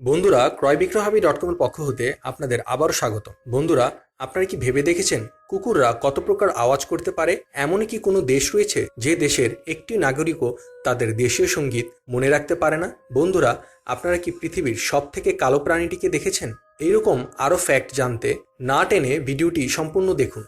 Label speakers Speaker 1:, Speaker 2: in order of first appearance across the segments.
Speaker 1: বন্ধুরা ক্রয় বিক্রয়হাবি ডট কমের পক্ষ হতে আপনাদের আবারও স্বাগত বন্ধুরা, আপনারা কি ভেবে দেখেছেন কুকুররা কত প্রকার আওয়াজ করতে পারে? এমনই কি কোনো দেশ রয়েছে যে দেশের একটি নাগরিকও তাদের দেশীয় সংগীত মনে রাখতে পারে না? বন্ধুরা, আপনারা কি পৃথিবীর সব থেকে কালো প্রাণীটিকে দেখেছেন? এইরকম আরও ফ্যাক্ট জানতে না টেনে ভিডিওটি সম্পূর্ণ দেখুন।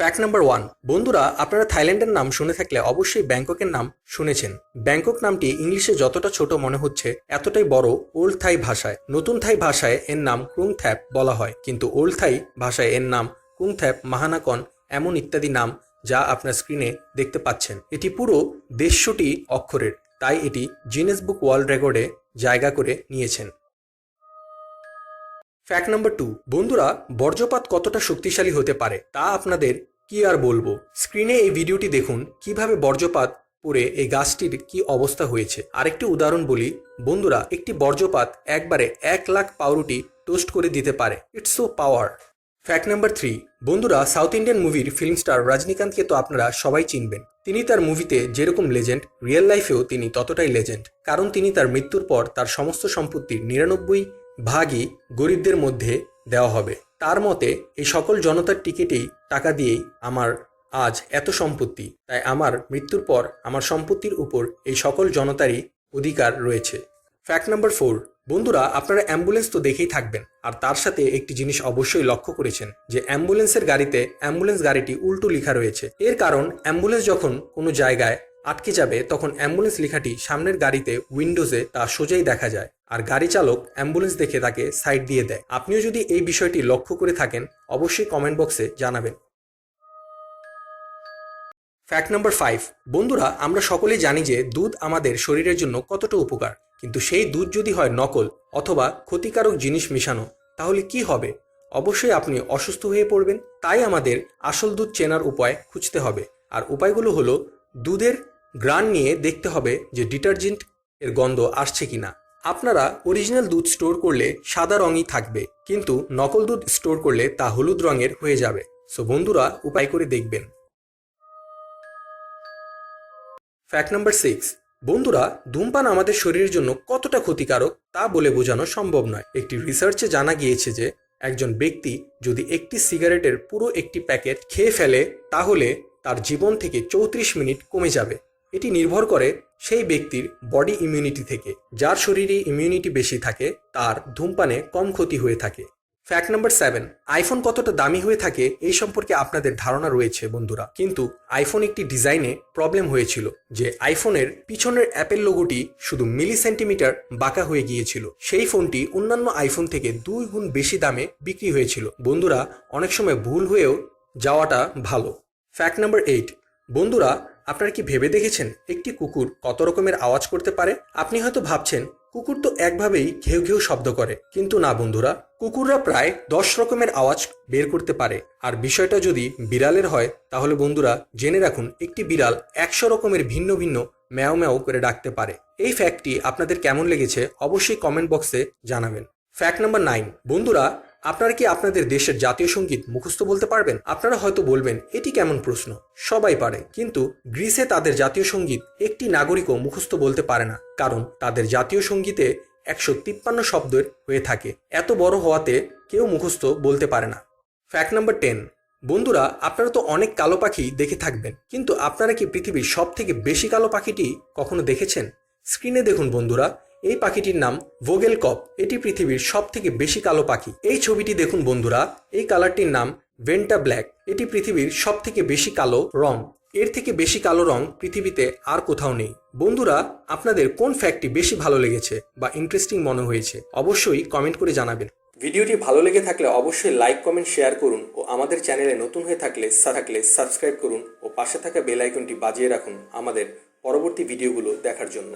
Speaker 1: ফ্যাক্ট নাম্বার ওয়ান বন্ধুরা, আপনারা থাইল্যান্ডের নাম শুনে থাকলে অবশ্যই ব্যাংককের নাম শুনেছেন। ব্যাংকক নামটি ইংলিশে যতটা ছোট মনে হচ্ছে, এতটাই বড় ওল্ড থাই ভাষায়। নতুন থাই ভাষায় এর নাম ক্রুংথ্যাপ বলা হয়। কিন্তু ওল্ড থাই ভাষায় এর নাম ক্রুংথ্যাপ মাহানাকন এমন ইত্যাদি নাম যা আপনার স্ক্রিনে দেখতে পাচ্ছেন। এটি পুরো দেড়শোটি অক্ষরের, তাই এটি জিনেস বুক ওয়ার্ল্ড রেকর্ডে জায়গা করে নিয়েছেন। ফ্যাক্ট নাম্বার টু বন্ধুরা, বর্জ্যপাত কতটা শক্তিশালী হতে পারে তা আপনাদের কি আর বলব? স্ক্রিনে এই ভিডিওটি দেখুন, কীভাবে বর্জ্যপাত পরে এই গাছটির কি অবস্থা হয়েছে। আরেকটি উদাহরণ বলি, বন্ধুরা, একটি বর্জ্যপাত একবারে এক লাখ পাউরুটি টোস্ট করে দিতে পারে। It's so power fact number three বন্ধুরা সাউথ ইন্ডিয়ান মুভির ফিল্ম স্টার রজনীকান্তকে তো আপনারা সবাই চিনবেন। তিনি তার মুভিতে যেরকম লেজেন্ড রিয়েল লাইফেও তিনি ততটাই লেজেন্ড কারণ তিনি তার মৃত্যুর পর তার সমস্ত সম্পত্তির নিরানব্বই ভাগই গরিবদের মধ্যে দেওয়া হবে। তার মতে, এই সকল জনতার টিকিটেই টাকা দিয়েই আমার আজ এত সম্পত্তি। তাই আমার মৃত্যুর পর আমার সম্পত্তির উপর এই সকল জনতারই অধিকার রয়েছে। ফ্যাক্ট নাম্বার ফোর বন্ধুরা, আপনারা অ্যাম্বুলেন্স তো দেখেই থাকবেন। আর তার সাথে একটি জিনিস অবশ্যই লক্ষ্য করেছেন, যে অ্যাম্বুলেন্সের গাড়িতে অ্যাম্বুলেন্স গাড়িটি উল্টো লেখা রয়েছে। এর কারণ, অ্যাম্বুলেন্স যখন কোনো জায়গায় আটকে যাবে, তখন অ্যাম্বুলেন্স লেখাটি সামনের গাড়িতে উইন্ডোজে তা সোজাই দেখা যায়। আর গাড়ি চালক অ্যাম্বুলেন্স দেখে তাকে সাইড দিয়ে দেয়। আপনিও যদি এই বিষয়টি লক্ষ্য করে থাকেন, অবশ্যই কমেন্ট বক্সে জানাবেন। ফ্যাক্ট নাম্বার ফাইভ বন্ধুরা, আমরা সকলেই জানি যে দুধ আমাদের শরীরের জন্য কতটা উপকার। কিন্তু সেই দুধ যদি হয় নকল অথবা ক্ষতিকারক জিনিস মেশানো, তাহলে কি হবে? অবশ্যই আপনি অসুস্থ হয়ে পড়বেন, তাই আমাদের আসল দুধ চেনার উপায় খুঁজতে হবে। আর উপায়গুলো হলো, দুধের গ্রান নিয়ে দেখতে হবে যে ডিটারজেন্ট এর গন্ধ আসছে কিনা। আপনারা অরিজিনাল দুধ স্টোর করলে সাদা রঙই থাকবে, কিন্তু নকল দুধ স্টোর করলে তা হলুদ রঙের হয়ে যাবে। সো বন্ধুরা, উপায় করে দেখবেন। ফ্যাক্ট নাম্বার সিক্স বন্ধুরা, ধূমপান আমাদের শরীরের জন্য কতটা ক্ষতিকারক তা বলে বোঝানো সম্ভব নয়। একটি রিসার্চে জানা গিয়েছে যে, একজন ব্যক্তি যদি একটি সিগারেটের পুরো একটি প্যাকেট খেয়ে ফেলে, তাহলে তার জীবন থেকে চৌত্রিশ মিনিট কমে যাবে। এটি নির্ভর করে সেই ব্যক্তির বডি ইমিউনিটি থেকে। যার শরীরে ইমিউনিটি বেশি থাকে, তার ধূমপানে কম ক্ষতি হয়ে থাকে। ফ্যাক্ট নাম্বার সেভেন আইফোন কতটা দামি হয়ে থাকে এই সম্পর্কে আপনাদের ধারণা রয়েছে বন্ধুরা। কিন্তু আইফোন একটি ডিজাইনে প্রবলেম হয়েছিল, যে আইফোনের পিছনের অ্যাপেল লোগোটি শুধু মিলি সেন্টিমিটার বাঁকা হয়ে গিয়েছিল। সেই ফোনটি অন্যান্য আইফোন থেকে দুই গুণ বেশি দামে বিক্রি হয়েছিল। বন্ধুরা, অনেক সময় ভুল হয়েও যাওয়াটা ভালো। ফ্যাক্ট নাম্বার এইট বন্ধুরা আপনারা কি ভেবে দেখেছেন একটি কুকুর কত রকমের আওয়াজ করতে পারে? আপনি হয়তো ভাবছেন, কুকুর তো একভাবেই ঘেউ ঘেউ শব্দ করে। কিন্তু না, বন্ধুরা, কুকুররা প্রায় দশ রকমের আওয়াজ বের করতে পারে। আর বিষয়টা যদি বিড়ালের হয়, তাহলে বন্ধুরা, জেনে রাখুন, একটি বিড়াল একশো রকমের ভিন্ন ভিন্ন ম্যাও ম্যাও করে ডাকতে পারে। এই ফ্যাক্টটি আপনাদের কেমন লেগেছে, অবশ্যই কমেন্ট বক্সে জানাবেন। ফ্যাক্ট নাম্বার নাইন বন্ধুরা আপনারা কি আপনাদের দেশের জাতীয় সংগীত মুখস্থ বলতে পারবেন? আপনারা হয়তো বলবেন, এটি কেমন প্রশ্ন? সবাই পারে। কিন্তু গ্রিসে তাদের জাতীয় সংগীত একটি নাগরিকও মুখস্থ বলতে পারে না। কারণ তাদের জাতীয় সঙ্গীতে একশো তিপ্পান্ন শব্দের হয়ে থাকে। এত বড় হওয়াতে কেউ মুখস্থ বলতে পারে না। ফ্যাক্ট নাম্বার টেন বন্ধুরা, আপনারা তো অনেক কালো পাখি দেখে থাকবেন। কিন্তু আপনারা কি পৃথিবীর সব থেকে বেশি কালো পাখিটি কখনো দেখেছেন? স্ক্রিনে দেখুন বন্ধুরা এই পাখিটির নাম ভোগেল কপ। এটি পৃথিবীর সব থেকে বেশি কালো পাখি। এই ছবিটি দেখুন বন্ধুরা। এই কালারটির নাম ভেন্টা ব্ল্যাক। এটি পৃথিবীর সব থেকে বেশি কালো রং। এর থেকে বেশি কালো রং পৃথিবীতে আর কোথাও নেই। বন্ধুরা, আপনাদের কোন ফ্যাক্টটি বেশি ভালো লেগেছে বা ইন্টারেস্টিং মনে হয়েছে, অবশ্যই কমেন্ট করে জানাবেন। ভিডিওটি ভালো লেগে থাকলে অবশ্যই লাইক কমেন্ট শেয়ার করুন ও আমাদের চ্যানেলে নতুন হয়ে থাকলে থাকলে সাবস্ক্রাইব করুন ও পাশে থাকা বেল আইকনটি বাজিয়ে রাখুন আমাদের পরবর্তী ভিডিওগুলো দেখার জন্য।